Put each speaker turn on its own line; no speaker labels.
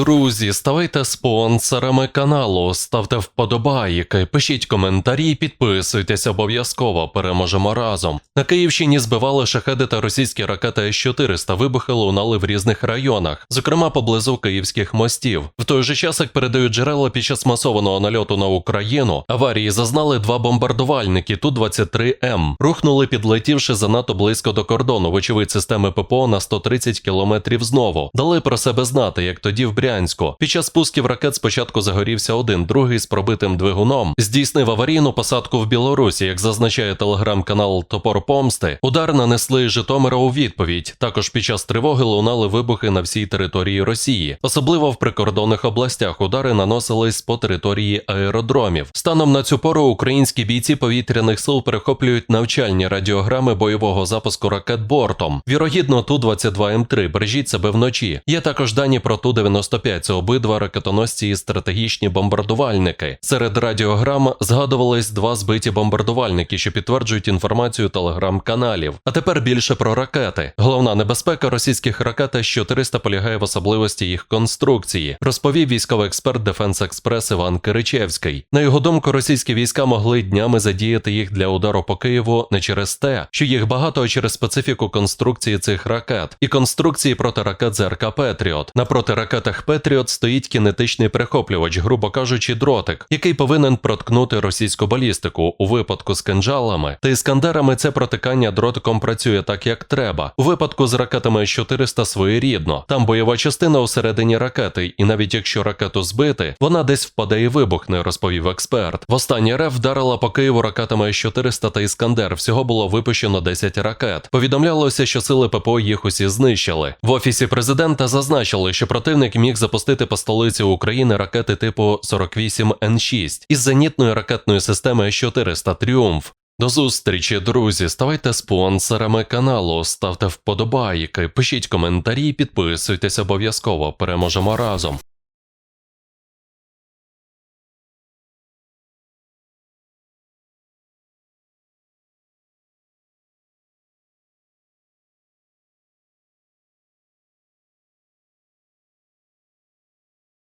друзі, ставайте спонсорами каналу, ставте вподобайки, пишіть коментарі, підписуйтесь обов'язково. Переможемо разом. На Київщині збивали шахеди та російські ракети С-400. Вибухи лунали в різних районах, зокрема поблизу київських мостів. В той же час, як передають джерела під час масованого нальоту на Україну, аварії зазнали два бомбардувальники Ту-23М. Рухнули, підлетівши занадто близько до кордону. Вочевидь, системи ППО на 130 кілометрів знову. Дали про себе знати, як тоді в Брянську. Під час спусків ракет спочатку загорівся один, другий з пробитим двигуном. Здійснив аварійну посадку в Білорусі, як зазначає телеграм-канал Топор Помсти. Удар нанесли Житомира у відповідь. Також під час тривоги лунали вибухи на всій території Росії, особливо в прикордонних областях. Удари наносились по території аеродромів. Станом на цю пору українські бійці повітряних сил перехоплюють навчальні радіограми бойового запуску ракет бортом. Вірогідно, Ту-22М3. Бережіть себе вночі. Є також дані про Ту-95. Це обидва ракетоносці і стратегічні бомбардувальники. Серед радіограм згадувались два збиті бомбардувальники, що підтверджують інформацію телеграм-каналів. А тепер більше про ракети. Головна небезпека російських ракет С-400 полягає в особливості їх конструкції, розповів військовий експерт Дефенс Експрес Іван Киричевський. На його думку, російські війська могли днями задіяти їх для удару по Києву не через те, що їх багато, а через специфіку конструкції цих ракет і конструкції протиракет ЗРК Петріот. На протиракетах Петріот стоїть кінетичний перехоплювач, грубо кажучи, дротик, який повинен проткнути російську балістику. У випадку з кинджалами та іскандерами це протикання дротиком працює так, як треба. У випадку з ракетами С-400 своєрідно. Там бойова частина усередині ракети, і навіть якщо ракету збити, вона десь впаде і вибухне, розповів експерт. Востаннє РФ вдарила по Києву ракетами С-400 та Іскандер. Всього було випущено 10 ракет. Повідомлялося, що сили ППО їх усі знищили. В офісі президента зазначили, що противник міг запустити по столиці України ракети типу 48 Н6 із зенітної ракетної системи С-400 Тріумф. До зустрічі, друзі. Ставайте спонсорами каналу, ставте вподобайки, пишіть коментарі, підписуйтесь обов'язково. Переможемо разом.